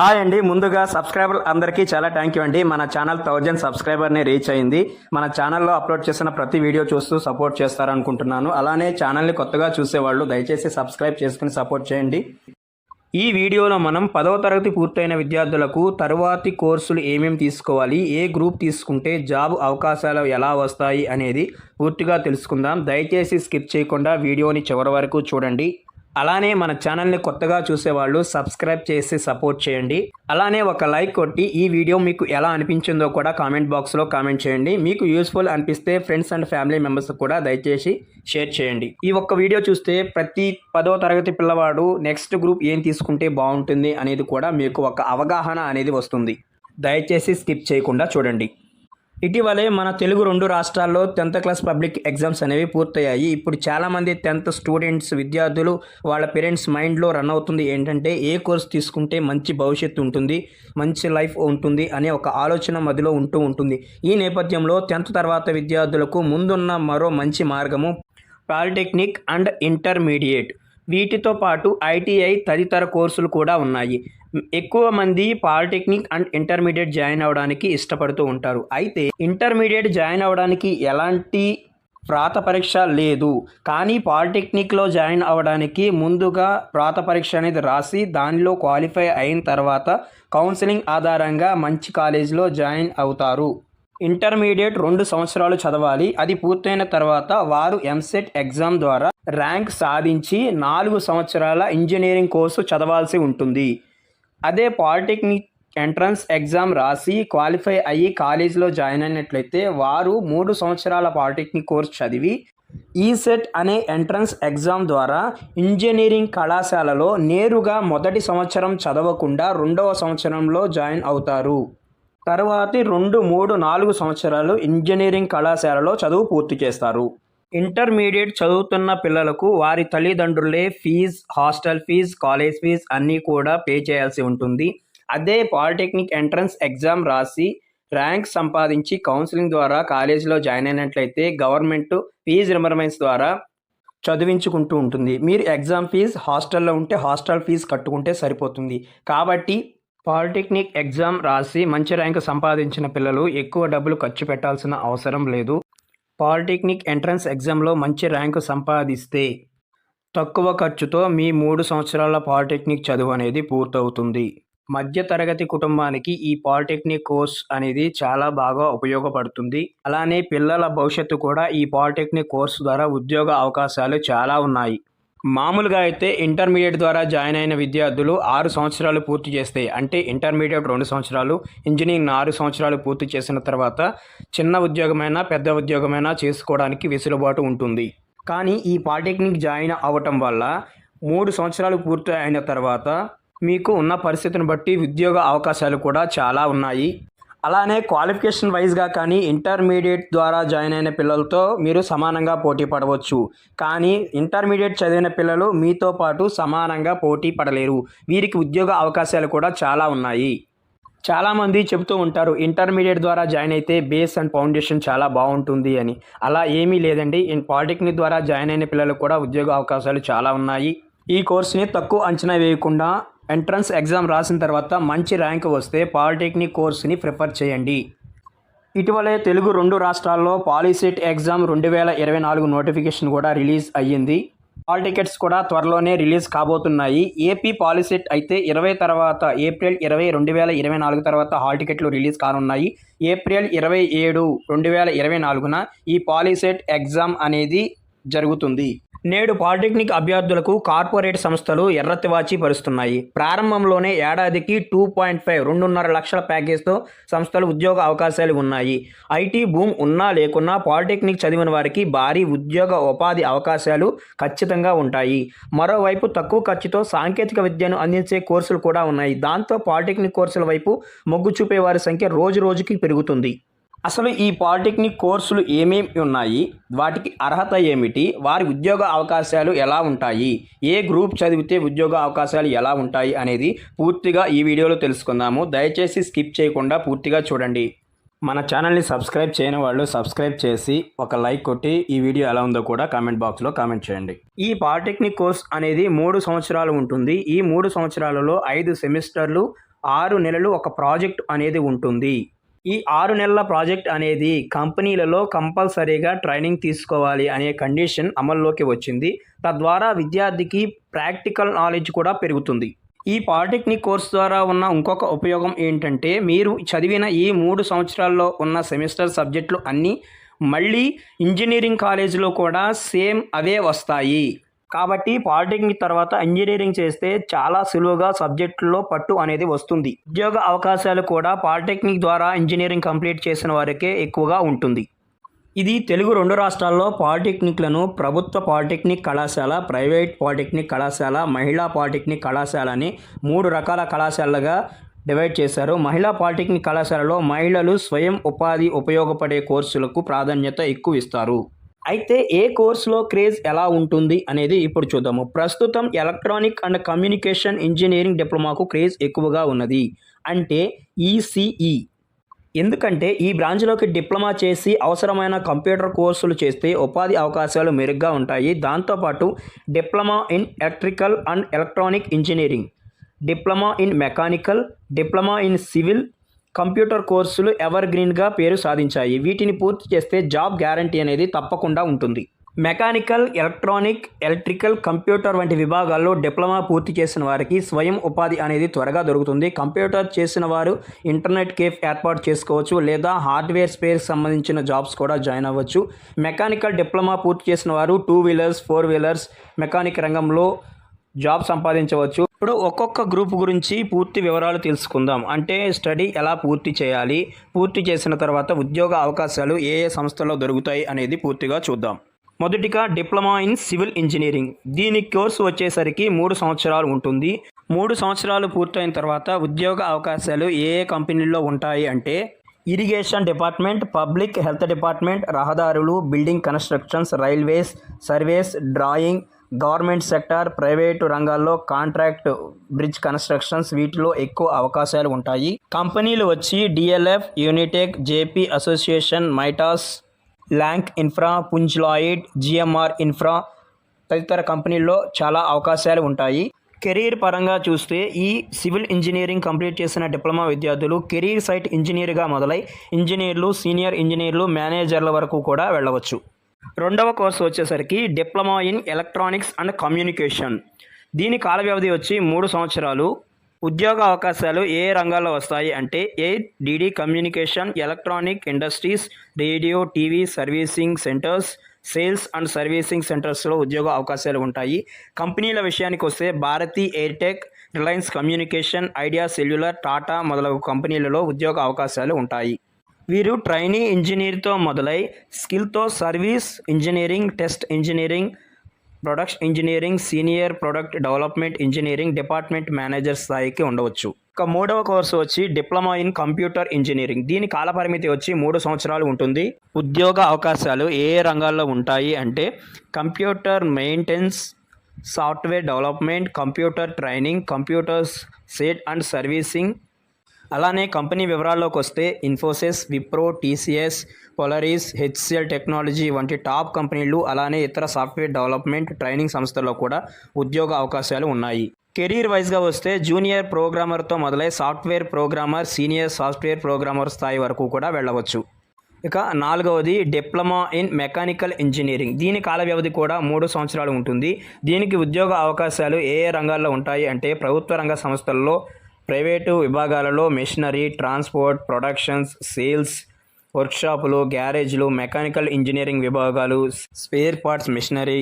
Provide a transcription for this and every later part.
Hi అండి. ముందుగా subscriber అందరికీ చాలా థ్యాంక్ యూ అండి. మన ఛానల్ థౌజండ్ సబ్స్క్రైబర్ని రీచ్ అయింది. మన ఛానల్లో అప్లోడ్ చేసిన ప్రతి వీడియో చూస్తూ సపోర్ట్ చేస్తారనుకుంటున్నాను. అలానే ఛానల్ని కొత్తగా చూసేవాళ్ళు దయచేసి సబ్స్క్రైబ్ చేసుకుని సపోర్ట్ చేయండి. ఈ వీడియోలో మనం పదవ తరగతి పూర్తయిన విద్యార్థులకు తరువాతి కోర్సులు ఏమేమి తీసుకోవాలి ఏ గ్రూప్ తీసుకుంటే జాబ్ అవకాశాలు ఎలా వస్తాయి అనేది పూర్తిగా తెలుసుకుందాం. దయచేసి స్కిప్ చేయకుండా వీడియోని చివరి వరకు చూడండి. అలానే మన ఛానల్ని కొత్తగా చూసేవాళ్ళు సబ్స్క్రైబ్ చేసి సపోర్ట్ చేయండి. అలానే ఒక లైక్ కొట్టి ఈ వీడియో మీకు ఎలా అనిపించిందో కూడా కామెంట్ బాక్స్లో కామెంట్ చేయండి. మీకు యూస్ఫుల్ అనిపిస్తే ఫ్రెండ్స్ అండ్ ఫ్యామిలీ మెంబర్స్ కూడా దయచేసి షేర్ చేయండి. ఈ ఒక్క వీడియో చూస్తే ప్రతి పదో తరగతి పిల్లవాడు నెక్స్ట్ గ్రూప్ ఏం తీసుకుంటే బాగుంటుంది అనేది కూడా మీకు ఒక అవగాహన అనేది వస్తుంది. దయచేసి స్కిప్ చేయకుండా చూడండి. ఇటీవలే మన తెలుగు రెండు రాష్ట్రాల్లో టెన్త్ క్లాస్ పబ్లిక్ ఎగ్జామ్స్ అనేవి పూర్తయ్యాయి. ఇప్పుడు చాలామంది టెన్త్ స్టూడెంట్స్ విద్యార్థులు వాళ్ళ పేరెంట్స్ మైండ్లో రన్ అవుతుంది. ఏంటంటే ఏ కోర్స్ తీసుకుంటే మంచి భవిష్యత్తు ఉంటుంది మంచి లైఫ్ ఉంటుంది అనే ఒక ఆలోచన మధ్యలో ఉంటూ ఉంటుంది. ఈ నేపథ్యంలో టెన్త్ తర్వాత విద్యార్థులకు ముందున్న మరో మంచి మార్గము పాలిటెక్నిక్ అండ్ ఇంటర్మీడియట్. వీటితో పాటు ఐటీఐ తదితర కోర్సులు కూడా ఉన్నాయి. ఎక్కువ మంది పాలిటెక్నిక్ అండ్ ఇంటర్మీడియట్ జాయిన్ అవ్వడానికి ఇష్టపడుతూ ఉంటారు. అయితే ఇంటర్మీడియట్ జాయిన్ అవ్వడానికి ఎలాంటి ప్రాత పరీక్ష లేదు. కానీ పాలిటెక్నిక్లో జాయిన్ అవ్వడానికి ముందుగా ప్రాత పరీక్ష అనేది రాసి దానిలో క్వాలిఫై అయిన తర్వాత కౌన్సిలింగ్ ఆధారంగా మంచి కాలేజీలో జాయిన్ అవుతారు. ఇంటర్మీడియట్ రెండు సంవత్సరాలు చదవాలి. అది పూర్తయిన తర్వాత వారు ఎంసెట్ ఎగ్జామ్ ద్వారా ర్యాంక్ సాధించి నాలుగు సంవత్సరాల ఇంజనీరింగ్ కోర్సు చదవాల్సి ఉంటుంది. అదే పాలిటెక్నిక్ ఎంట్రన్స్ ఎగ్జామ్ రాసి క్వాలిఫై అయ్యి కాలేజీలో జాయిన్ అయినట్లయితే వారు మూడు సంవత్సరాల పాలిటెక్నిక్ కోర్స్ చదివి ఈసెట్ అనే ఎంట్రన్స్ ఎగ్జామ్ ద్వారా ఇంజనీరింగ్ కళాశాలలో నేరుగా మొదటి సంవత్సరం చదవకుండా రెండవ సంవత్సరంలో జాయిన్ అవుతారు. తర్వాతి రెండు మూడు నాలుగు సంవత్సరాలు ఇంజనీరింగ్ కళాశాలలో చదువు పూర్తి చేస్తారు. ఇంటర్మీడియట్ చదువుతున్న పిల్లలకు వారి తల్లిదండ్రులే fee hostel fee college fee అన్నీ కూడా పే చేయాల్సి ఉంటుంది. అదే పాలిటెక్నిక్ ఎంట్రన్స్ ఎగ్జామ్ రాసి ర్యాంక్ సంపాదించి కౌన్సిలింగ్ ద్వారా కాలేజీలో జాయిన్ అయినట్లయితే గవర్నమెంట్ ఫీజు రిమర్మెంట్స్ ద్వారా చదివించుకుంటూ ఉంటుంది. మీరు ఎగ్జామ్ ఫీజ్ హాస్టల్లో ఉంటే హాస్టల్ ఫీజు కట్టుకుంటే సరిపోతుంది. కాబట్టి పాలిటెక్నిక్ ఎగ్జామ్ రాసి మంచి ర్యాంక్ సంపాదించిన పిల్లలు ఎక్కువ డబ్బులు ఖర్చు పెట్టాల్సిన అవసరం లేదు. పాలిటెక్నిక్ ఎంట్రన్స్ ఎగ్జామ్లో మంచి ర్యాంకు సంపాదిస్తే తక్కువ ఖర్చుతో మీ మూడు సంవత్సరాల పాలిటెక్నిక్ చదువు అనేది పూర్తవుతుంది. మధ్యతరగతి కుటుంబానికి ఈ పాలిటెక్నిక్ కోర్స్ అనేది చాలా బాగా ఉపయోగపడుతుంది. అలానే పిల్లల భవిష్యత్తు కూడా ఈ పాలిటెక్నిక్ కోర్స్ ద్వారా ఉద్యోగ అవకాశాలు చాలా ఉన్నాయి. మామూలుగా అయితే ఇంటర్మీడియట్ ద్వారా జాయిన్ అయిన విద్యార్థులు ఆరు సంవత్సరాలు పూర్తి చేస్తే అంటే ఇంటర్మీడియట్ రెండు సంవత్సరాలు ఇంజనీరింగ్ ఆరు సంవత్సరాలు పూర్తి చేసిన తర్వాత చిన్న ఉద్యోగమైనా పెద్ద ఉద్యోగమైనా చేసుకోవడానికి వెసులుబాటు ఉంటుంది. కానీ ఈ పాలిటెక్నిక్ జాయిన్ అవ్వటం వల్ల మూడు సంవత్సరాలు పూర్తి అయిన తర్వాత మీకు ఉన్న పరిస్థితిని బట్టి ఉద్యోగ అవకాశాలు కూడా చాలా ఉన్నాయి. అలానే క్వాలిఫికేషన్ వైజ్గా కానీ ఇంటర్మీడియట్ ద్వారా జాయిన్ అయిన పిల్లలతో మీరు సమానంగా పోటీ పడవచ్చు. కానీ ఇంటర్మీడియట్ చదివిన పిల్లలు మీతో పాటు సమానంగా పోటీ పడలేరు. వీరికి ఉద్యోగ అవకాశాలు కూడా చాలా ఉన్నాయి. చాలామంది చెబుతూ ఉంటారు ఇంటర్మీడియట్ ద్వారా జాయిన్ అయితే బేస్ అండ్ ఫౌండేషన్ చాలా బాగుంటుంది అని. అలా ఏమీ లేదండి. పాలిటెక్నిక్ ద్వారా జాయిన్ అయిన పిల్లలకు కూడా ఉద్యోగ అవకాశాలు చాలా ఉన్నాయి. ఈ కోర్సుని తక్కువ అంచనా వేయకుండా ఎంట్రన్స్ ఎగ్జామ్ రాసిన తర్వాత మంచి ర్యాంక్ వస్తే పాలిటెక్నిక్ కోర్సుని ప్రిఫర్ చేయండి. ఇటీవలే తెలుగు రెండు రాష్ట్రాల్లో పాలిసెట్ ఎగ్జామ్ రెండు వేల ఇరవై నాలుగు నోటిఫికేషన్ కూడా రిలీజ్ అయ్యింది. హాల్ టికెట్స్ కూడా త్వరలోనే రిలీజ్ కాబోతున్నాయి. ఏపీ పాలిసెట్ అయితే ఇరవై తర్వాత ఏప్రిల్ ఇరవై రెండు వేల ఇరవై నాలుగు తర్వాత హాల్ టికెట్లు రిలీజ్ కానున్నాయి. ఏప్రిల్ ఇరవై ఏడు రెండు వేల ఇరవై నాలుగున ఈ పాలిసెట్ ఎగ్జామ్ అనేది జరుగుతుంది. నేడు పాలిటెక్నిక్ అభ్యర్థులకు కార్పొరేట్ సంస్థలు ఎర్రతివాచి పరుస్తున్నాయి. ప్రారంభంలోనే ఏడాదికి టూ పాయింట్ ఫైవ్ రెండున్నర లక్షల ప్యాకేజ్తో సంస్థలు ఉద్యోగ అవకాశాలు ఉన్నాయి. ఐటీ భూమ్ ఉన్నా లేకున్నా పాలిటెక్నిక్ చదివిన వారికి భారీ ఉద్యోగ ఉపాధి అవకాశాలు ఖచ్చితంగా ఉంటాయి. మరోవైపు తక్కువ ఖర్చుతో సాంకేతిక విద్యను అందించే కోర్సులు కూడా ఉన్నాయి. దాంతో పాలిటెక్నిక్ కోర్సుల వైపు మొగ్గు చూపే వారి సంఖ్య రోజు రోజుకి పెరుగుతుంది. అసలు ఈ పాలిటెక్నిక్ కోర్సులు ఏమేమి ఉన్నాయి? వాటికి అర్హత ఏమిటి? వారి ఉద్యోగ అవకాశాలు ఎలా ఉంటాయి? ఏ గ్రూప్ చదివితే ఉద్యోగ అవకాశాలు ఎలా ఉంటాయి అనేది పూర్తిగా ఈ వీడియోలో తెలుసుకుందాము. దయచేసి స్కిప్ చేయకుండా పూర్తిగా చూడండి. మన ఛానల్ని సబ్స్క్రైబ్ చేయని వాళ్ళు సబ్స్క్రైబ్ చేసి ఒక లైక్ కొట్టి ఈ వీడియో ఎలా ఉందో కూడా కామెంట్ బాక్స్లో కామెంట్ చేయండి. ఈ పాలిటెక్నిక్ కోర్స్ అనేది మూడు సంవత్సరాలు ఉంటుంది. ఈ మూడు సంవత్సరాలలో ఐదు సెమిస్టర్లు ఆరు నెలలు ఒక ప్రాజెక్ట్ అనేది ఉంటుంది. ఈ ఆరు నెలల ప్రాజెక్ట్ అనేది కంపెనీలలో కంపల్సరీగా ట్రైనింగ్ తీసుకోవాలి అనే కండిషన్ అమల్లోకి వచ్చింది. తద్వారా విద్యార్థికి ప్రాక్టికల్ నాలెడ్జ్ కూడా పెరుగుతుంది. ఈ పాలిటెక్నిక్ కోర్స్ ద్వారా ఉన్న ఇంకొక ఉపయోగం ఏంటంటే మీరు చదివిన ఈ మూడు సంవత్సరాల్లో ఉన్న సెమిస్టర్ సబ్జెక్టులు అన్నీ మళ్ళీ ఇంజనీరింగ్ కాలేజీలో కూడా సేమ్ అవే వస్తాయి. కాబట్టి పాలిటెక్నిక్ తర్వాత ఇంజనీరింగ్ చేస్తే చాలా సులువుగా సబ్జెక్టులో పట్టు అనేది వస్తుంది. ఉద్యోగ అవకాశాలు కూడా పాలిటెక్నిక్ ద్వారా ఇంజనీరింగ్ కంప్లీట్ చేసిన వారికే ఎక్కువగా ఉంటుంది. ఇది తెలుగు రెండు రాష్ట్రాల్లో పాలిటెక్నిక్లను ప్రభుత్వ పాలిటెక్నిక్ కళాశాల ప్రైవేట్ పాలిటెక్నిక్ కళాశాల మహిళా పాలిటెక్నిక్ కళాశాల అని మూడు రకాల కళాశాలగా డివైడ్ చేశారు. మహిళా పాలిటెక్నిక్ కళాశాలలో మహిళలు స్వయం ఉపాధి ఉపయోగపడే కోర్సులకు ప్రాధాన్యత ఎక్కువ ఇస్తారు. అయితే ఏ కోర్సులో క్రేజ్ ఎలా ఉంటుంది అనేది ఇప్పుడు చూద్దాము. ప్రస్తుతం ఎలక్ట్రానిక్ అండ్ కమ్యూనికేషన్ ఇంజనీరింగ్ డిప్లొమాకు క్రేజ్ ఎక్కువగా ఉన్నది. అంటే ఈసీఈ ఎందుకంటే ఈ బ్రాంచ్లోకి డిప్లొమా చేసి అవసరమైన కంప్యూటర్ కోర్సులు చేస్తే ఉపాధి అవకాశాలు మెరుగ్గా ఉంటాయి. దాంతోపాటు diploma in electrical and electronic engineering diploma in mechanical diploma in civil computer కోర్సులు ఎవర్ గ్రీన్గా పేరు సాధించాయి. వీటిని పూర్తి చేస్తే జాబ్ గ్యారంటీ అనేది తప్పకుండా ఉంటుంది. మెకానికల్ ఎలక్ట్రానిక్ ఎలక్ట్రికల్ కంప్యూటర్ వంటి విభాగాల్లో డిప్లొమా పూర్తి చేసిన వారికి స్వయం ఉపాధి అనేది త్వరగా దొరుకుతుంది. కంప్యూటర్ చేసిన వారు ఇంటర్నెట్ కేఫ్ ఏర్పాటు చేసుకోవచ్చు లేదా హార్డ్వేర్ స్పేర్కి సంబంధించిన జాబ్స్ కూడా జాయిన్ అవ్వచ్చు. మెకానికల్ డిప్లొమా పూర్తి చేసిన వారు two wheelers four wheelers mechanic రంగంలో జాబ్ సంపాదించవచ్చు. ఇప్పుడు ఒక్కొక్క గ్రూప్ గురించి పూర్తి వివరాలు తెలుసుకుందాం. అంటే స్టడీ ఎలా పూర్తి చేయాలి? పూర్తి చేసిన తర్వాత ఉద్యోగ అవకాశాలు ఏ ఏ సంస్థల్లో దొరుకుతాయి అనేది పూర్తిగా చూద్దాం. మొదటిగా డిప్లొమా ఇన్ సివిల్ ఇంజనీరింగ్. దీని కోర్సు వచ్చేసరికి మూడు సంవత్సరాలు ఉంటుంది. మూడు సంవత్సరాలు పూర్తయిన తర్వాత ఉద్యోగ అవకాశాలు ఏ ఏ కంపెనీల్లో ఉంటాయి అంటే irrigation department public health department రహదారులు building constructions railways surveys drawing government sector private రంగాల్లో కాంట్రాక్ట్ బ్రిడ్జ్ కన్స్ట్రక్షన్స్ వీటిలో ఎక్కువ అవకాశాలు ఉంటాయి. కంపెనీలు వచ్చి DLF Unitech JP association Maytas Lanco infra Punj Lloyd GMR infra తదితర కంపెనీల్లో చాలా అవకాశాలు ఉంటాయి. కెరీర్ పరంగా చూస్తే ఈ సివిల్ ఇంజనీరింగ్ కంప్లీట్ చేసిన డిప్లొమా విద్యార్థులు కెరీర్ సైట్ ఇంజనీర్గా మొదలై ఇంజనీర్లు సీనియర్ ఇంజనీర్లు మేనేజర్ల వరకు కూడా వెళ్ళవచ్చు. రెండవ కోర్సు వచ్చేసరికి diploma in electronics and communication. దీని కాల వ్యవధి వచ్చి మూడు సంవత్సరాలు. ఉద్యోగ అవకాశాలు ఏ ఏ రంగాల్లో వస్తాయి అంటే air DD communication electronic industries radio TV servicing centres sales and servicing సెంటర్స్లో ఉద్యోగ అవకాశాలు ఉంటాయి. కంపెనీల విషయానికి వస్తే Bharti Airtel Reliance communication Idea cellular Tata మొదలగు కంపెనీలలో ఉద్యోగ అవకాశాలు ఉంటాయి. వీరు ట్రైనీ ఇంజనీర్తో మొదలై స్కిల్తో service engineering test engineering product engineering senior product development engineering department manager స్థాయికి ఉండవచ్చు. ఇక మూడవ కోర్సు వచ్చి డిప్లొమా ఇన్ కంప్యూటర్ ఇంజనీరింగ్. దీని కాలపరిమితి వచ్చి మూడు సంవత్సరాలు ఉంటుంది. ఉద్యోగ అవకాశాలు ఏ ఏ రంగాల్లో ఉంటాయి అంటే computer maintenance software development computer training computers state and servicing అలానే కంపెనీ వివరాల్లోకి వస్తే Infosys Wipro TCS Polaris HCL technology వంటి టాప్ కంపెనీలు అలానే ఇతర సాఫ్ట్వేర్ డెవలప్మెంట్ ట్రైనింగ్ సంస్థల్లో కూడా ఉద్యోగ అవకాశాలు ఉన్నాయి. కెరీర్ వైజ్గా వస్తే జూనియర్ ప్రోగ్రామర్తో మొదలై software programmer senior software programmer స్థాయి వరకు కూడా వెళ్ళవచ్చు. ఇక నాలుగవది డిప్లొమా ఇన్ మెకానికల్ ఇంజనీరింగ్. దీని కాల వ్యవధి కూడా మూడు సంవత్సరాలు ఉంటుంది. దీనికి ఉద్యోగ అవకాశాలు ఏ ఏ రంగాల్లో ఉంటాయి అంటే ప్రభుత్వ రంగ సంస్థల్లో ప్రైవేటు విభాగాలలో మెషినరీ ట్రాన్స్పోర్ట్ ప్రొడక్షన్స్ సేల్స్ వర్క్షాపులు గ్యారేజ్లు మెకానికల్ ఇంజనీరింగ్ విభాగాలు స్పేర్ పార్ట్స్ మిషనరీ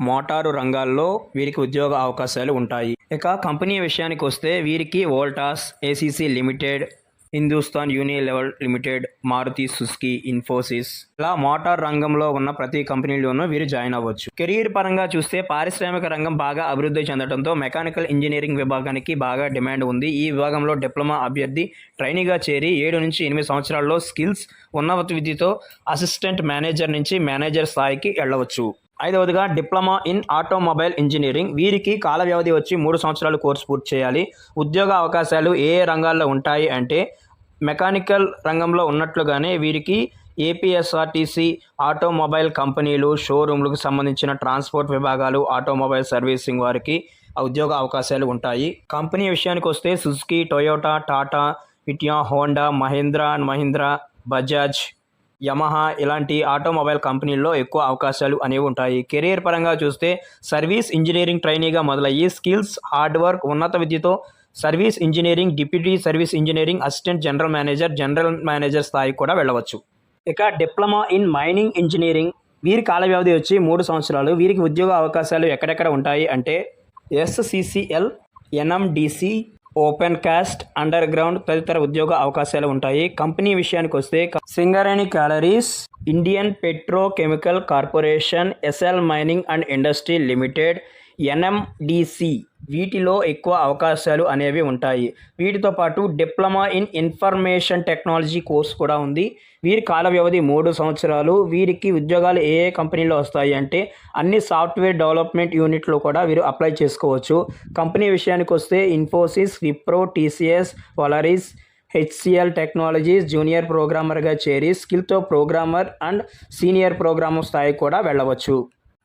మోటారు రంగాల్లో వీరికి ఉద్యోగ అవకాశాలు ఉంటాయి. ఇక కంపెనీ విషయానికి వస్తే వీరికి Voltas ACC limited Hindustan Unilever limited Maruti Suzuki Infosys ఇలా మోటార్ రంగంలో ఉన్న ప్రతి కంపెనీలోనూ వీరు జాయిన్ అవ్వచ్చు. కెరీర్ పరంగా చూస్తే పారిశ్రామిక రంగం బాగా అభివృద్ధి చెందడంతో మెకానికల్ ఇంజనీరింగ్ విభాగానికి బాగా డిమాండ్ ఉంది. ఈ విభాగంలో డిప్లొమా అభ్యర్థి ట్రైనీగా చేరి ఏడు నుంచి ఎనిమిది సంవత్సరాల్లో స్కిల్స్ ఉన్నత విద్యతో అసిస్టెంట్ మేనేజర్ నుంచి మేనేజర్ స్థాయికి వెళ్ళవచ్చు ఐదవదిగా డిప్లొమా ఇన్ ఆటోమొబైల్ ఇంజనీరింగ్. వీరికి కాల వ్యవధి వచ్చి మూడు సంవత్సరాలు కోర్సు పూర్తి చేయాలి. ఉద్యోగ అవకాశాలు ఏ ఏ రంగాల్లో ఉంటాయి అంటే మెకానికల్ రంగంలో ఉన్నట్లుగానే వీరికి ఏపీఎస్ఆర్టీసీ ఆటోమొబైల్ కంపెనీలు షోరూమ్లకు సంబంధించిన ట్రాన్స్పోర్ట్ విభాగాలు ఆటోమొబైల్ సర్వీసింగ్ వారికి ఉద్యోగ అవకాశాలు ఉంటాయి. కంపెనీ విషయానికి వస్తే Suzuki Toyota Tata ఇటియా Honda Mahindra and Mahindra Bajaj Yamaha ఇలాంటి ఆటోమొబైల్ కంపెనీల్లో ఎక్కువ అవకాశాలు అనేవి ఉంటాయి. కెరీర్ పరంగా చూస్తే సర్వీస్ ఇంజనీరింగ్ ట్రైనీగా మొదలయ్యి స్కిల్స్ హార్డ్ వర్క్ ఉన్నత విద్యతో service engineering deputy service engineering assistant general manager general manager స్థాయికి కూడా వెళ్ళవచ్చు. ఇక డిప్లొమా ఇన్ మైనింగ్ ఇంజనీరింగ్. వీరి కాల వ్యవధి వచ్చి మూడు సంవత్సరాలు. వీరికి ఉద్యోగ అవకాశాలు ఎక్కడెక్కడ ఉంటాయి అంటే SCCL NMDC open cast underground తదితర ఉద్యోగ అవకాశాలు ఉంటాయి. కంపెనీ విషయానికి వస్తే Singareni collieries Indian petrochemical corporation SL mining and industry limited NMDC. వీటిలో ఎక్కువ అవకాశాలు అనేవి ఉంటాయి. వీటితో పాటు diploma in information technology course కూడా ఉంది. వీరి కాల వ్యవధి మూడు సంవత్సరాలు. వీరికి ఉద్యోగాలు ఏ ఏ కంపెనీలో వస్తాయి అంటే అన్ని సాఫ్ట్వేర్ డెవలప్మెంట్ యూనిట్లో కూడా వీరు అప్లై చేసుకోవచ్చు. కంపెనీ విషయానికి వస్తే ఇన్ఫోసిస్ విప్రో టీసీఎస్ వలరీస్ హెచ్సిఎల్ టెక్నాలజీస్ జూనియర్ ప్రోగ్రామర్గా చేరి స్కిల్తో ప్రోగ్రామర్ అండ్ సీనియర్ ప్రోగ్రామర్ స్థాయికి కూడా వెళ్ళవచ్చు.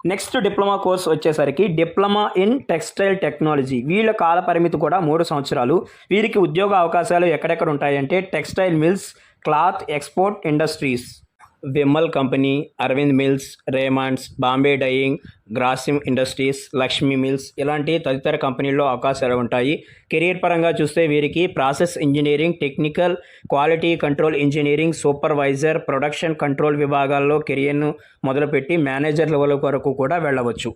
నెక్స్ట్ డిప్లొమా కోర్స్ వచ్చేసరికి డిప్లొమా ఇన్ టెక్స్టైల్ టెక్నాలజీ. వీళ్ళ కాలపరిమితి కూడా మూడు సంవత్సరాలు. వీరికి ఉద్యోగ అవకాశాలు ఎక్కడెక్కడ ఉంటాయంటే textile mills cloth export industries. Vimal company Arvind mills Raymonds Bombay dyeing Grasim industries Lakshmi mills ఇలాంటి తదితర కంపెనీల్లో అవకాశాలు ఉంటాయి. కెరీర్ పరంగా చూస్తే వీరికి process engineering technical quality control engineering supervisor production control విభాగాల్లో కెరియర్ను మొదలుపెట్టి మేనేజర్ లెవెల్ వరకు కూడా వెళ్ళవచ్చు.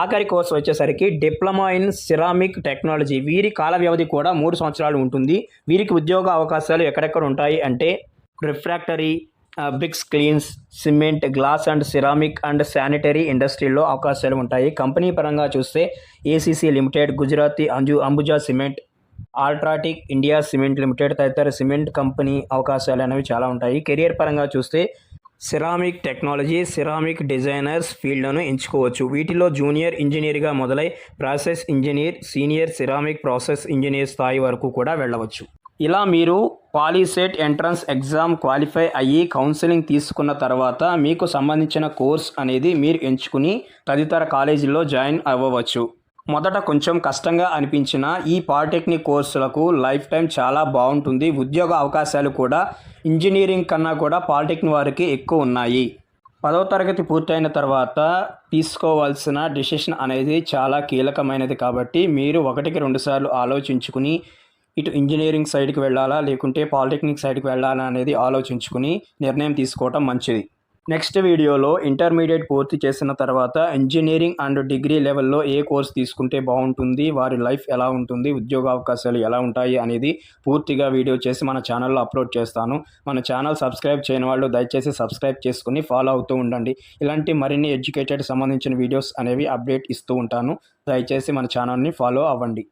ఆఖరి కోర్సు వచ్చేసరికి డిప్లొమా ఇన్ సిరామిక్ టెక్నాలజీ. వీరి కాల వ్యవధి కూడా మూడు సంవత్సరాలు ఉంటుంది. వీరికి ఉద్యోగ అవకాశాలు ఎక్కడెక్కడ ఉంటాయి అంటే refractory bricks kilns cement glass and ceramic and sanitary ఇండస్ట్రీలో అవకాశాలు ఉంటాయి. కంపెనీ పరంగా చూస్తే ACC limited Gujarati Anju Ambuja cement UltraTech India cement limited తదితర సిమెంట్ కంపెనీ అవకాశాలు అనేవి చాలా ఉంటాయి. కెరియర్ పరంగా చూస్తే సిరామిక్ టెక్నాలజీ సిరామిక్ డిజైనర్స్ ఫీల్డ్ను ఎంచుకోవచ్చు. వీటిలో జూనియర్ ఇంజనీర్గా మొదలై process engineer senior ceramic process engineer స్థాయి వరకు కూడా వెళ్ళవచ్చు. ఇలా మీరు పాలీసెట్ ఎంట్రన్స్ ఎగ్జామ్ క్వాలిఫై అయ్యి కౌన్సిలింగ్ తీసుకున్న తర్వాత మీకు సంబంధించిన కోర్స్ అనేది మీరు ఎంచుకుని తదితర కాలేజీల్లో జాయిన్ అవ్వవచ్చు. మొదట కొంచెం కష్టంగా అనిపించిన ఈ పాలిటెక్నిక్ కోర్సులకు లైఫ్ టైం చాలా బాగుంటుంది. ఉద్యోగ అవకాశాలు కూడా ఇంజనీరింగ్ కన్నా కూడా పాలిటెక్నిక్ వారికి ఎక్కువ ఉన్నాయి. పదవ తరగతి పూర్తయిన తర్వాత తీసుకోవాల్సిన డిసిషన్ అనేది చాలా కీలకమైనది కాబట్టి మీరు ఒకటికి రెండుసార్లు ఆలోచించుకుని ఇటు ఇంజనీరింగ్ సైడ్కి వెళ్ళాలా లేకుంటే పాలిటెక్నిక్ సైడ్కి వెళ్ళాలా అనేది ఆలోచించుకుని నిర్ణయం తీసుకోవటం మంచిది. నెక్స్ట్ వీడియోలో ఇంటర్మీడియట్ పూర్తి చేసిన తర్వాత ఇంజనీరింగ్ అండ్ డిగ్రీ లెవెల్లో ఏ కోర్స్ తీసుకుంటే బాగుంటుంది వారి లైఫ్ ఎలా ఉంటుంది ఉద్యోగ అవకాశాలు ఎలా ఉంటాయి అనేది పూర్తిగా వీడియో చేసి మన ఛానల్లో అప్లోడ్ చేస్తాను. మన ఛానల్ సబ్స్క్రైబ్ చేయని వాళ్ళు దయచేసి సబ్స్క్రైబ్ చేసుకుని ఫాలో అవుతూ ఉండండి. ఇలాంటి మరిన్ని ఎడ్యుకేటెడ్ సంబంధించిన వీడియోస్ అనేవి అప్డేట్ ఇస్తూ ఉంటాను. దయచేసి మన ఛానల్ని ఫాలో అవ్వండి.